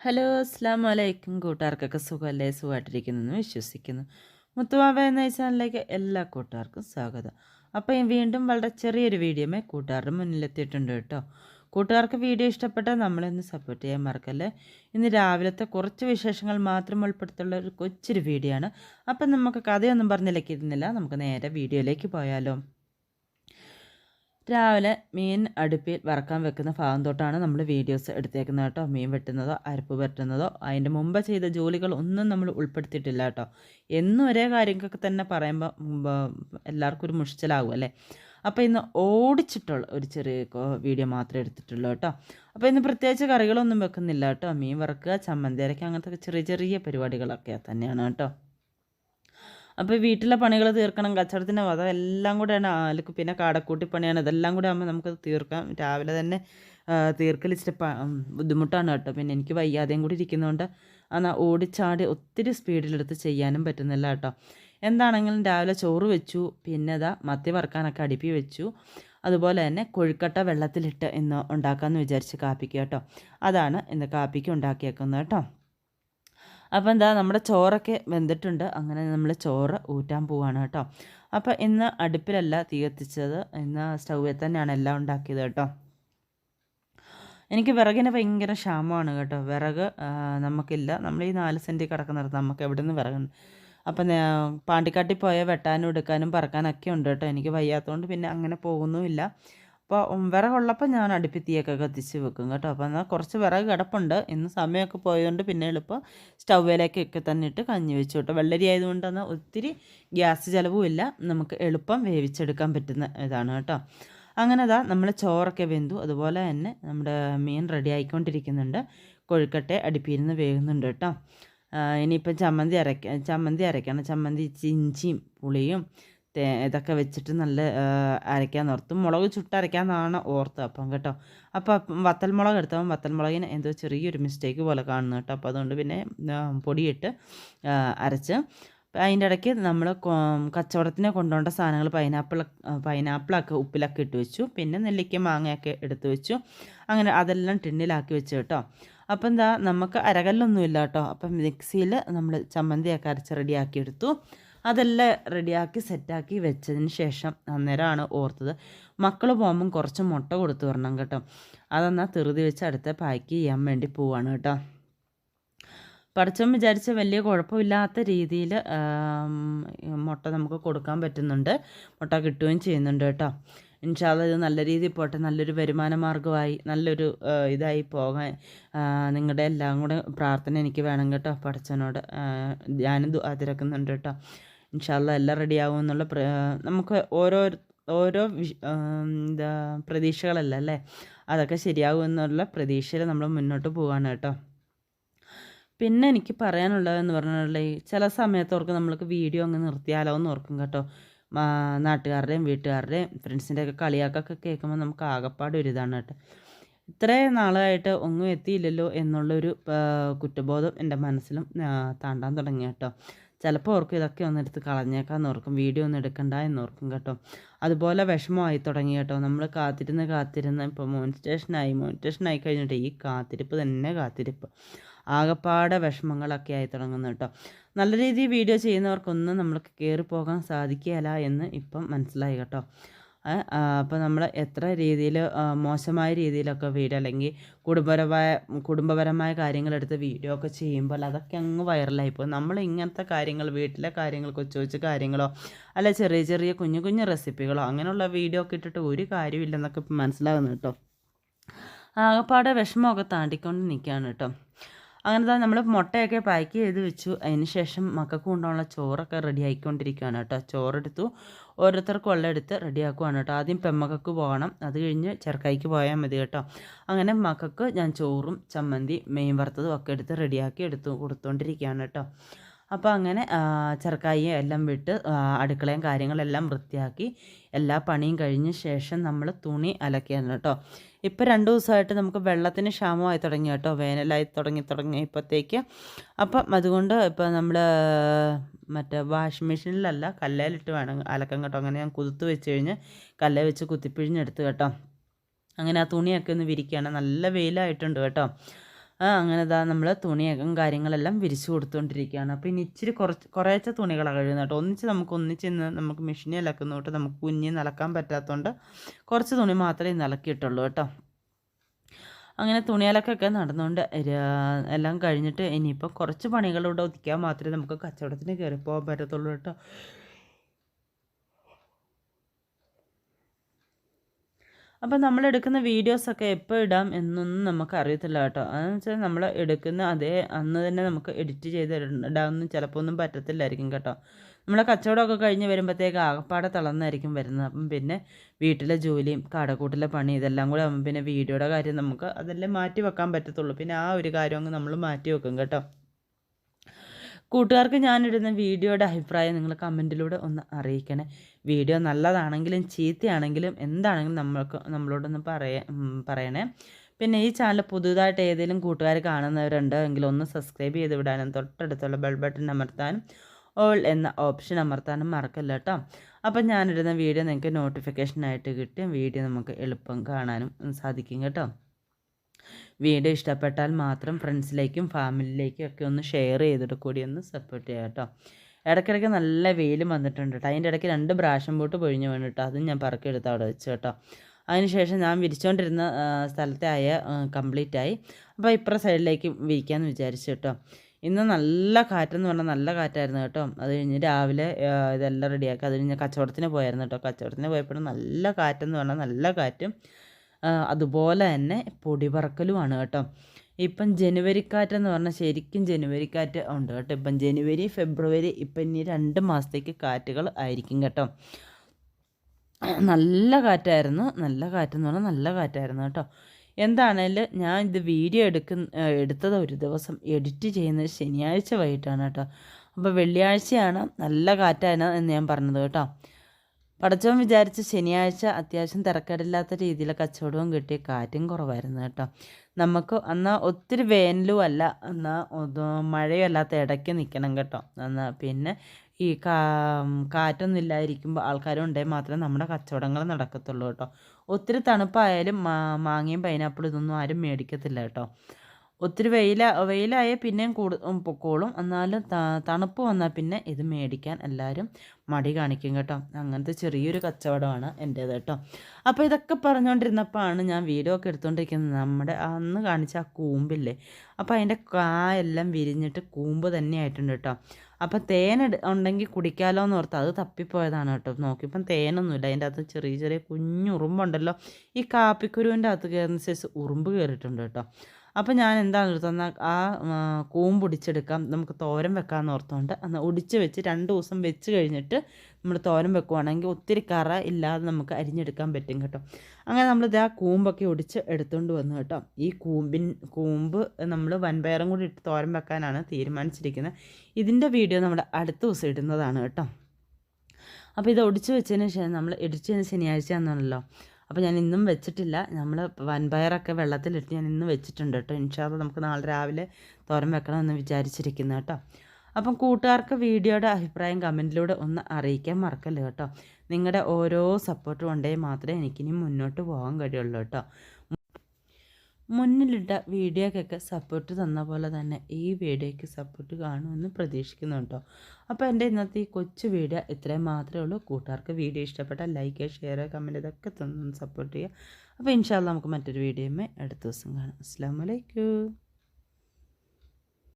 Hello അസ്സാം വലൈക്കും കൂട്ടുകാർക്കൊക്കെ സുഖമല്ലേ? സുഖമായിട്ടിരിക്കുന്നു. വിശ്വസിക്കുന്നു. മുത്തുവാവ എന്ന ചാനലിലേക്ക് എല്ലാ കൂട്ടുകാർക്കും സ്വാഗതം. അപ്പോൾ വീണ്ടും വളരെ ചെറിയൊരു വീഡിയോമേ കൂട്ടുകാരുടെ മുന്നിലെത്തിയിട്ടുണ്ട് കേട്ടോ. കൂട്ടുകാർക്ക് വീഡിയോ ഇഷ്ടപ്പെട്ടാൽ നമ്മളൊന്ന് സപ്പോർട്ട് ചെയ്യാൻ മറക്കല്ലേ? ഇന്ന് രാവിലത്തെ കുറച്ച് വിശേഷങ്ങൾ മാത്രം ഉൾപ്പെടുത്തുള്ള ഒരു കൊച്ചൊരു വീഡിയോ ആണ്. അപ്പം നമുക്ക് കഥയൊന്നും പറഞ്ഞില്ലേക്കിരുന്നില്ല നമുക്ക് നേരെ വീഡിയോയിലേക്ക് പോയാലോ. രാവിലെ മീൻ അടുപ്പിൽ വറക്കാൻ വെക്കുന്ന ഭാഗം തൊട്ടാണ് നമ്മൾ വീഡിയോസ് എടുത്തേക്കുന്നത് കേട്ടോ. മീൻ വെട്ടുന്നതോ അരപ്പ് വെട്ടുന്നതോ അതിന്റെ മുമ്പ് ചെയ്ത ജോലികൾ ഒന്നും നമ്മൾ ഉൾപ്പെടുത്തിയിട്ടില്ല കേട്ടോ. എന്നും ഒരേ കാര്യങ്ങളൊക്കെ തന്നെ പറയുമ്പോൾ എല്ലാവർക്കും ഒരു മുഷിച്ചലാകും അല്ലേ? അപ്പോൾ ഇന്ന് ഓടിച്ചിട്ടുള്ള ഒരു ചെറിയ വീഡിയോ മാത്രമേ എടുത്തിട്ടുള്ളൂ കേട്ടോ. അപ്പോൾ ഇന്ന് പ്രത്യേകിച്ച് കറികളൊന്നും വെക്കുന്നില്ല കേട്ടോ. മീൻ വറക്കുക ചമ്മന്തി അരയ്ക്കുക അങ്ങനത്തെ ചെറിയ ചെറിയ പരിപാടികളൊക്കെ തന്നെയാണ് കേട്ടോ. അപ്പോൾ വീട്ടിലെ പണികൾ തീർക്കണം കച്ചവടത്തിന്റെ മതം എല്ലാം കൂടെയാണ് ആൾക്ക് പിന്നെ കാടക്കൂട്ടി പണിയാണ്. ഇതെല്ലാം കൂടെ ആകുമ്പോൾ നമുക്ക് തീർക്കാം. രാവിലെ തന്നെ തീർക്കൽ ഇച്ചിരി ബുദ്ധിമുട്ടാണ് കേട്ടോ. പിന്നെ എനിക്ക് വയ്യാതെയും കൂടി ഇരിക്കുന്നതുകൊണ്ട് എന്നാൽ ഓടിച്ചാടി ഒത്തിരി സ്പീഡിലെടുത്ത് ചെയ്യാനും പറ്റുന്നില്ല കേട്ടോ. എന്താണെങ്കിലും രാവിലെ ചോറ് വെച്ചു പിന്നെ അതാ മത്തി വറുക്കാനൊക്കെ അടുപ്പി വെച്ചു. അതുപോലെ തന്നെ കൊഴുക്കട്ട വെള്ളത്തിലിട്ട് ഇന്ന് ഉണ്ടാക്കാമെന്ന് വിചാരിച്ച് കാപ്പിക്ക് കേട്ടോ. അതാണ് ഇന്ന് കാപ്പിക്ക് ഉണ്ടാക്കിയേക്കുന്നത് കേട്ടോ. അപ്പോൾ എന്താ നമ്മുടെ ചോറൊക്കെ വെന്തിട്ടുണ്ട്. അങ്ങനെ നമ്മൾ ചോറ് ഊറ്റാൻ പോവാണ് കേട്ടോ. അപ്പോൾ ഇന്ന് അടുപ്പിലല്ല തീ കത്തിച്ചത്. ഇന്ന് സ്റ്റൗവിൽ തന്നെയാണ് എല്ലാം ഉണ്ടാക്കിയത് കേട്ടോ. എനിക്ക് വിറകിന് ഭയങ്കര ക്ഷാമമാണ് കേട്ടോ. വിറക് നമുക്കില്ല. നമ്മൾ ഈ നാല് സെന്റിൽ കിടക്കുന്നിടത്ത് നമുക്ക് എവിടെ നിന്ന് വിറകുണ്ട്? അപ്പം പാണ്ടിക്കാട്ടിൽ പോയാൽ വെട്ടാനും എടുക്കാനും പറക്കാനൊക്കെ ഉണ്ട് കേട്ടോ. എനിക്ക് വയ്യാത്തതുകൊണ്ട് പിന്നെ അങ്ങനെ പോകുന്നുമില്ല. അപ്പോൾ വിറകുള്ളപ്പോൾ ഞാൻ അടുപ്പിത്തിയൊക്കെ കത്തിച്ച് വെക്കും കേട്ടോ. അപ്പോൾ എന്നാൽ കുറച്ച് വിറക് കിടപ്പുണ്ട്. ഇന്ന് സമയമൊക്കെ പോയതുകൊണ്ട് പിന്നെ എളുപ്പം സ്റ്റൗവിലേക്കൊക്കെ തന്നെ ഇട്ട് കഞ്ഞി വെച്ചു കേട്ടോ. വെള്ളരി ആയതുകൊണ്ട് എന്നാൽ ഒത്തിരി ഗ്യാസ് ചിലവുമില്ല നമുക്ക് എളുപ്പം വേവിച്ചെടുക്കാൻ പറ്റുന്ന ഇതാണ് കേട്ടോ. അങ്ങനെ അതാ നമ്മൾ ചോറൊക്കെ വെന്തു. അതുപോലെ തന്നെ നമ്മുടെ മീൻ റെഡി ആയിക്കൊണ്ടിരിക്കുന്നുണ്ട്. കൊഴുക്കട്ടെ അടുപ്പിരുന്ന് വേകുന്നുണ്ട് കേട്ടോ. ഇനിയിപ്പം ചമ്മന്തി അരയ്ക്ക ചമ്മന്തി അരയ്ക്കണം ചമ്മന്തി ഇഞ്ചിയും പുളിയും ഇതൊക്കെ വെച്ചിട്ട് നല്ല അരയ്ക്കാൻ നിർത്തും. മുളക് ചുട്ടരയ്ക്കാമെന്നാണ് ഓർത്ത് അപ്പം കേട്ടോ. വത്തൽമുളക് വത്തൽ വത്തൽമുളകിന് എന്തോ ചെറിയൊരു മിസ്റ്റേക്ക് പോലെ കാണുന്നു കേട്ടോ. അപ്പോൾ അതുകൊണ്ട് പിന്നെ പൊടിയിട്ട് അരച്ച്. അതിന്റെ ഇടയ്ക്ക് നമ്മൾ കച്ചവടത്തിന് കൊണ്ടുപോകേണ്ട സാധനങ്ങൾ പൈനാപ്പിൾ പൈനാപ്പിളൊക്കെ ഉപ്പിലൊക്കെ ഇട്ട് വെച്ചു. പിന്നെ നെല്ലിക്ക മാങ്ങയൊക്കെ എടുത്ത് വെച്ചു. അങ്ങനെ അതെല്ലാം ടിന്നിലാക്കി വെച്ചു കേട്ടോ. അപ്പം എന്താ നമുക്ക് അരകല്ലൊന്നുമില്ല കേട്ടോ. അപ്പം മിക്സിയിൽ നമ്മൾ ചമ്മന്തിയൊക്കെ അരച്ച് റെഡിയാക്കി എടുത്തു. അതെല്ലാം റെഡിയാക്കി സെറ്റാക്കി വെച്ചതിന് ശേഷം അന്നേരമാണ് ഓർത്തത്. മക്കൾ പോകുമ്പം കുറച്ച് മുട്ട കൊടുത്തു വരണം കേട്ടോ. അതെന്നാൽ തെറുതി വെച്ച് അടുത്ത പാക്ക് ചെയ്യാൻ വേണ്ടി പോവാണ് കേട്ടോ. പഠിച്ചവൻ വിചാരിച്ച വലിയ കുഴപ്പമില്ലാത്ത രീതിയിൽ മുട്ട നമുക്ക് കൊടുക്കാൻ പറ്റുന്നുണ്ട്. മുട്ട കിട്ടുകയും ചെയ്യുന്നുണ്ട് കേട്ടോ. ഇൻഷാല്ല ഇത് നല്ല രീതിയിൽ പോട്ടെ. നല്ലൊരു വരുമാന മാർഗമായി നല്ലൊരു ഇതായി പോകാൻ നിങ്ങളുടെ എല്ലാം കൂടെ പ്രാർത്ഥന എനിക്ക് വേണം കേട്ടോ. പഠിച്ചവനോട് ഞാനും തിരക്കുന്നുണ്ട് കേട്ടോ. ഇൻഷാല്ല എല്ലാം റെഡിയാകും എന്നുള്ള നമുക്ക് ഓരോ ഓരോ എന്താ പ്രതീക്ഷകളല്ല അല്ലേ? അതൊക്കെ ശരിയാകും എന്നുള്ള പ്രതീക്ഷയിൽ നമ്മൾ മുന്നോട്ട് പോവാണ് കേട്ടോ. പിന്നെ എനിക്ക് പറയാനുള്ളതെന്ന് പറഞ്ഞിട്ടുണ്ടെങ്കിൽ ചില സമയത്തോർക്ക് നമ്മൾക്ക് വീഡിയോ അങ്ങ് നിർത്തിയാലോ എന്ന് ഓർക്കും കേട്ടോ. നാട്ടുകാരുടെയും വീട്ടുകാരുടെയും ഫ്രണ്ട്സിന്റെ ഒക്കെ കളിയാക്കൊക്കെ കേൾക്കുമ്പോൾ നമുക്ക് ആകപ്പാട് ഒരു ഇതാണ് കേട്ടോ. ഇത്രയും നാളായിട്ട് ഒന്നും എത്തിയില്ലല്ലോ എന്നുള്ളൊരു കുറ്റബോധം എന്റെ മനസ്സിലും താണ്ടാൻ തുടങ്ങി കേട്ടോ. ചിലപ്പോൾ ഓർക്കും ഇതൊക്കെ ഒന്ന് എടുത്ത് കളഞ്ഞേക്കാന്ന് ഓർക്കും. വീഡിയോ ഒന്നും എടുക്കണ്ട എന്നോർക്കും കേട്ടോ. അതുപോലെ വിഷമമായി തുടങ്ങി കേട്ടോ. നമ്മൾ കാത്തിരുന്ന് കാത്തിരുന്ന് ഇപ്പോൾ മോണിറ്റേഷനായി മോണിറ്റേഷനായി കഴിഞ്ഞിട്ട് ഈ കാത്തിരിപ്പ് തന്നെ കാത്തിരിപ്പ്. ആകപ്പാടെ വിഷമങ്ങളൊക്കെ ആയി തുടങ്ങുന്നു കേട്ടോ. നല്ല രീതിയിൽ വീഡിയോ ചെയ്യുന്നവർക്കൊന്നും നമ്മൾക്ക് കയറി പോകാൻ സാധിക്കുകയില്ല എന്ന് ഇപ്പം മനസ്സിലായി കേട്ടോ. അപ്പോൾ നമ്മൾ എത്ര രീതിയിൽ മോശമായ രീതിയിലൊക്കെ വീഡിയോ അല്ലെങ്കിൽ കുടുംബപരമായ കുടുംബപരമായ കാര്യങ്ങളെടുത്ത് വീഡിയോ ഒക്കെ ചെയ്യുമ്പോൾ അതൊക്കെ അങ്ങ് വൈറലായി പോകും. നമ്മൾ ഇങ്ങനത്തെ കാര്യങ്ങൾ വീട്ടിലെ കാര്യങ്ങൾ കൊച്ചു കൊച്ചു കാര്യങ്ങളോ അല്ല ചെറിയ ചെറിയ കുഞ്ഞു കുഞ്ഞു റെസിപ്പികളോ അങ്ങനെയുള്ള വീഡിയോ ഒക്കെ ഇട്ടിട്ട് ഒരു കാര്യമില്ലെന്നൊക്കെ മനസ്സിലാകുന്നു കേട്ടോ. ആകപ്പാടെ വിഷമമൊക്കെ താണ്ടിക്കൊണ്ട് നിൽക്കുകയാണ് കേട്ടോ. അങ്ങനെ തന്നെ നമ്മൾ മുട്ടയൊക്കെ പാക്ക് ചെയ്ത് വെച്ചു. അതിന് ശേഷം മക്കൾക്ക് കൊണ്ടുള്ള ചോറൊക്കെ റെഡി ആയിക്കൊണ്ടിരിക്കുകയാണ് കേട്ടോ. ചോറെടുത്തു. ഓരോരുത്തർക്കും വെള്ളം എടുത്ത് റെഡിയാക്കുവാണ് കേട്ടോ. ആദ്യം പെമ്മക്കൾക്ക് പോകണം. അത് കഴിഞ്ഞ് ചെറുക്കായിക്ക് പോയാൽ മതി കേട്ടോ. അങ്ങനെ മക്കൾക്ക് ഞാൻ ചോറും ചമ്മന്തി മെയിൻ വറുത്തതും ഒക്കെ എടുത്ത് റെഡിയാക്കി എടുത്തു കൊടുത്തുകൊണ്ടിരിക്കുകയാണ് കേട്ടോ. അപ്പോൾ അങ്ങനെ ചെറുക്കായി എല്ലാം വിട്ട് അടുക്കളയും കാര്യങ്ങളെല്ലാം വൃത്തിയാക്കി എല്ലാ പണിയും കഴിഞ്ഞ ശേഷം നമ്മൾ തുണി അലക്കിയാണ് കേട്ടോ. ഇപ്പോൾ രണ്ട് ദിവസമായിട്ട് നമുക്ക് വെള്ളത്തിന് ക്ഷാമമായി തുടങ്ങി കേട്ടോ വേനലായി തുടങ്ങി തുടങ്ങി ഇപ്പോഴത്തേക്ക് അപ്പം അതുകൊണ്ട് ഇപ്പോൾ നമ്മൾ മറ്റേ വാഷിംഗ് മെഷീനിലല്ല കല്ലേലിട്ട് വേണം അലക്കം കേട്ടോ. അങ്ങനെ ഞാൻ കുതിർത്ത് വെച്ച് കഴിഞ്ഞ് കല്ലേ വെച്ച് കുത്തിപ്പിഴിഞ്ഞെടുത്ത് കേട്ടോ. അങ്ങനെ ആ തുണിയൊക്കെ ഒന്ന് വിരിക്കുകയാണ്. നല്ല വെയിലായിട്ടുണ്ട് കേട്ടോ. അങ്ങനെ ഇതാ നമ്മൾ തുണിയകം കാര്യങ്ങളെല്ലാം വിരിച്ചു കൊടുത്തുകൊണ്ടിരിക്കുകയാണ് അപ്പോൾ ഇനി ഇച്ചിരി കുറച്ച് കുറേച്ച തുണികളാണ് കഴിയുന്നത് കേട്ടോ. ഒന്നിച്ച് നമുക്ക് ഒന്നിച്ച് ഇന്ന് നമുക്ക് മെഷീനിൽ അലക്കുന്ന തൊട്ട് നമുക്ക് കുഞ്ഞിൽ നിലക്കാൻ പറ്റാത്തതുകൊണ്ട് കുറച്ച് തുണി മാത്രമേ നിലക്കിയിട്ടുള്ളൂ കേട്ടോ. അങ്ങനെ തുണിയലക്കൊക്കെ നടന്നുകൊണ്ട് എല്ലാം കഴിഞ്ഞിട്ട് ഇനിയിപ്പോൾ കുറച്ച് പണികളൂടെ ഒതുക്കിയാൽ മാത്രമേ നമുക്ക് കച്ചവടത്തിന് കയറി പോകാൻ പറ്റത്തുള്ളൂ കേട്ടോ. അപ്പോൾ നമ്മൾ എടുക്കുന്ന വീഡിയോസൊക്കെ എപ്പോൾ ഇടാം എന്നൊന്നും നമുക്ക് അറിയത്തില്ല കേട്ടോ. അതെന്ന് വെച്ചാൽ നമ്മൾ എടുക്കുന്ന അതേ അന്ന് തന്നെ നമുക്ക് എഡിറ്റ് ചെയ്ത് ഇടാമെന്ന് ചിലപ്പോൾ ഒന്നും പറ്റത്തില്ലായിരിക്കും കേട്ടോ. നമ്മളെ കച്ചവടമൊക്കെ കഴിഞ്ഞ് വരുമ്പോഴത്തേക്ക് ആകപ്പാടെ തളർന്നായിരിക്കും വരുന്നത്. അപ്പം പിന്നെ വീട്ടിലെ ജോലിയും കടക്കൂട്ടിലെ പണി ഇതെല്ലാം കൂടെ ആകുമ്പോൾ പിന്നെ വീഡിയോയുടെ കാര്യം നമുക്ക് അതെല്ലാം മാറ്റി വെക്കാൻ പറ്റത്തുള്ളൂ. പിന്നെ ആ ഒരു കാര്യം അങ്ങ് നമ്മൾ മാറ്റി വെക്കും കേട്ടോ. കൂട്ടുകാർക്ക് ഞാനിടുന്ന വീഡിയോയുടെ അഭിപ്രായം നിങ്ങൾ കമന്റിലൂടെ ഒന്ന് അറിയിക്കണേ. വീഡിയോ നല്ലതാണെങ്കിലും ചീത്തയാണെങ്കിലും എന്താണെങ്കിലും നമ്മൾക്ക് നമ്മളോടൊന്ന് പറയ പറയണേ. പിന്നെ ഈ ചാനൽ പുതുതായിട്ട് ഏതെങ്കിലും കൂട്ടുകാർ കാണുന്നവരുണ്ട് എങ്കിൽ ഒന്ന് സബ്സ്ക്രൈബ് ചെയ്ത് വിടാനും തൊട്ടടുത്തുള്ള ബെൽ ബട്ടൺ അമർത്താനും ഓൾ എന്ന ഓപ്ഷൻ അമർത്താനും മറക്കല്ല കേട്ടോ. അപ്പം ഞാനിടുന്ന വീഡിയോ നിങ്ങൾക്ക് നോട്ടിഫിക്കേഷനായിട്ട് കിട്ടും. വീഡിയോ നമുക്ക് എളുപ്പം കാണാനും സാധിക്കും കേട്ടോ. വീഡിയോ ഇഷ്ടപ്പെട്ടാൽ മാത്രം ഫ്രണ്ട്സിലേക്കും ഫാമിലിയിലേക്കും ഒക്കെ ഒന്ന് ഷെയർ ചെയ്തിട്ട് കൂടി ഒന്ന് സപ്പോർട്ട് ചെയ്യാം കേട്ടോ. ഇടയ്ക്കിടയ്ക്ക് നല്ല വെയിലും വന്നിട്ടുണ്ട് കേട്ടോ. അതിന്റെ ഇടയ്ക്ക് രണ്ട് ബ്രാഷൻ ബോട്ട് പൊഴിഞ്ഞു വേണ്ടിട്ടോ അതും ഞാൻ പറക്കെടുത്ത് അവിടെ വെച്ച് കേട്ടോ. അതിനുശേഷം ഞാൻ വിരിച്ചുകൊണ്ടിരുന്ന സ്ഥലത്തെ ആയ കംപ്ലീറ്റ് ആയി. അപ്പോൾ ഇപ്പുറ സൈഡിലേക്ക് വിരിക്കാമെന്ന് വിചാരിച്ചു കേട്ടോ. ഇന്ന് നല്ല കാറ്റെന്ന് പറഞ്ഞാൽ നല്ല കാറ്റായിരുന്നു കേട്ടോ. അത് കഴിഞ്ഞ് രാവിലെ ഇതെല്ലാം റെഡിയാക്കി അത് കഴിഞ്ഞ് കച്ചവടത്തിന് പോയായിരുന്നു കേട്ടോ. കച്ചവടത്തിന് പോയപ്പോഴും നല്ല കാറ്റെന്ന് പറഞ്ഞാൽ നല്ല കാറ്റും അതുപോലെ തന്നെ പൊടിപറക്കലുമാണ് കേട്ടോ. ഇപ്പം ജനുവരി കാറ്റെന്ന് പറഞ്ഞാൽ ശരിക്കും ജനുവരിക്കാറ്റ് ഉണ്ട് കേട്ടോ. ഇപ്പം ജനുവരി ഫെബ്രുവരി ഇപ്പം ഇനി രണ്ട് മാസത്തേക്ക് കാറ്റുകൾ ആയിരിക്കും കേട്ടോ. നല്ല കാറ്റായിരുന്നു. നല്ല കാറ്റെന്ന് പറഞ്ഞാൽ നല്ല കാറ്റായിരുന്നു കേട്ടോ. എന്താണേലും ഞാൻ ഇത് വീഡിയോ എടുക്കുന്ന എടുത്തത് ഒരു ദിവസം എഡിറ്റ് ചെയ്യുന്നത് ശനിയാഴ്ച വൈകിട്ടാണ് കേട്ടോ. അപ്പോൾ വെള്ളിയാഴ്ചയാണ് നല്ല കാറ്റാണ് എന്ന് ഞാൻ പറഞ്ഞത് കേട്ടോ. പടച്ചവൻ വിചാരിച്ച് ശനിയാഴ്ച അത്യാവശ്യം തിരക്കേടില്ലാത്ത രീതിയിൽ കച്ചവടവും കിട്ടി കാറ്റും കുറവായിരുന്നു കേട്ടോ. നമുക്ക് എന്നാൽ ഒത്തിരി വേനലും അല്ല എന്നാൽ മഴയും അല്ലാത്ത ഇടയ്ക്ക് നിൽക്കണം കേട്ടോ. എന്നാൽ പിന്നെ ഈ കാ കാറ്റൊന്നും ഇല്ലാതിരിക്കുമ്പോൾ ആൾക്കാരും ഉണ്ടെങ്കിൽ മാത്രമേ നമ്മുടെ കച്ചവടങ്ങൾ നടക്കത്തുള്ളൂ കേട്ടോ. ഒത്തിരി തണുപ്പായാലും മാങ്ങയും പൈനാപ്പിളും ഇതൊന്നും ആരും മേടിക്കത്തില്ല കേട്ടോ. ഒത്തിരി വെയില വെയിലായ പിന്നെയും കൂടു പൊക്കോളും. എന്നാലും തണുപ്പ് വന്നാൽ പിന്നെ ഇത് മേടിക്കാൻ എല്ലാവരും മടി കാണിക്കും കേട്ടോ. അങ്ങനത്തെ ചെറിയൊരു കച്ചവടമാണ് എന്റേത് കേട്ടോ. അപ്പോൾ ഇതൊക്കെ പറഞ്ഞുകൊണ്ടിരുന്നപ്പോഴാണ് ഞാൻ വീഡിയോ ഒക്കെ എടുത്തുകൊണ്ടിരിക്കുന്നത് നമ്മുടെ അന്ന് കാണിച്ച ആ കൂമ്പില്ലേ? അപ്പോൾ അതിന്റെ കായെല്ലാം വിരിഞ്ഞിട്ട് കൂമ്പ് തന്നെയായിട്ടുണ്ട് കേട്ടോ. അപ്പോൾ തേൻ ഉണ്ടെങ്കിൽ കുടിക്കാമല്ലോ എന്ന് ഓർത്ത് അത് തപ്പിപ്പോയതാണ് കേട്ടോ. നോക്കിയപ്പം തേനൊന്നുമില്ല. അതിന്റെ അകത്ത് ചെറിയ ചെറിയ കുഞ്ഞുറുമ്പുണ്ടല്ലോ. ഈ കാപ്പിക്കുരുവിന്റെ അകത്ത് കയറുന്ന സൈസ് ഉറുമ്പ് കയറിയിട്ടുണ്ട് കേട്ടോ. അപ്പോൾ ഞാൻ എന്താണ് എടുത്തത് ആ കൂമ്പ് ഒടിച്ചെടുക്കാം. നമുക്ക് തോരൻ വെക്കാമെന്ന് ഓർത്തുകൊണ്ട് അന്ന് ഒടിച്ച് വെച്ച് രണ്ട് ദിവസം വെച്ച് കഴിഞ്ഞിട്ട് നമ്മൾ തോരൻ വെക്കുവാണെങ്കിൽ ഒത്തിരി കറ ഇല്ലാതെ നമുക്ക് അരിഞ്ഞെടുക്കാൻ പറ്റും കേട്ടോ. അങ്ങനെ നമ്മളിത് ആ കൂമ്പൊക്കെ ഒടിച്ച് എടുത്തുകൊണ്ട് വന്നു കേട്ടോ. ഈ കൂമ്പിൻ കൂമ്പ് നമ്മൾ വൻപയറും കൂടി ഇട്ട് തോരൻ വെക്കാനാണ് തീരുമാനിച്ചിരിക്കുന്നത് ഇതിന്റെ വീഡിയോ നമ്മൾ അടുത്ത ദിവസം ഇടുന്നതാണ് കേട്ടോ. അപ്പോൾ ഇത് ഒടിച്ച് വെച്ചതിന് ശേഷം നമ്മൾ ഇടിച്ചതിന് ശനിയാഴ്ച എന്നാണല്ലോ അപ്പോൾ ഞാൻ ഇന്നും വെച്ചിട്ടില്ല. നമ്മൾ വൻപയറൊക്കെ വെള്ളത്തിലിട്ട് ഞാൻ ഇന്നും വെച്ചിട്ടുണ്ട് കേട്ടോ. ഇൻഷാല്ല നമുക്ക് നാളെ രാവിലെ തോരൻ വെക്കണമെന്ന് വിചാരിച്ചിരിക്കുന്നു കേട്ടോ. അപ്പം കൂട്ടുകാർക്ക് വീഡിയോയുടെ അഭിപ്രായം കമന്റിലൂടെ ഒന്ന് അറിയിക്കാൻ മറക്കല്ലോ കേട്ടോ. നിങ്ങളുടെ ഓരോ സപ്പോർട്ടും ഉണ്ടെങ്കിൽ മാത്രമേ എനിക്കിനി മുന്നോട്ട് പോകാൻ കഴിയുള്ളൂ കേട്ടോ. മുന്നിലിട്ട വീഡിയോക്കൊക്കെ സപ്പോർട്ട് തന്ന പോലെ തന്നെ ഈ വീഡിയോയ്ക്ക് സപ്പോർട്ട് കാണുമെന്ന് പ്രതീക്ഷിക്കുന്നുണ്ടോ അപ്പോൾ എന്റെ ഇന്നത്തെ ഈ കൊച്ചു വീഡിയോ ഇത്രയും മാത്രമേ ഉള്ളൂ. കൂട്ടുകാർക്ക് വീഡിയോ ഇഷ്ടപ്പെട്ടാൽ ലൈക്ക് ഷെയർ കമന്റ് ഇതൊക്കെ തന്നു സപ്പോർട്ട് ചെയ്യുക. അപ്പോൾ ഇൻഷാല്ല നമുക്ക് മറ്റൊരു വീഡിയോ അടുത്ത ദിവസം കാണാം. അസ്സാം വലൈക്കും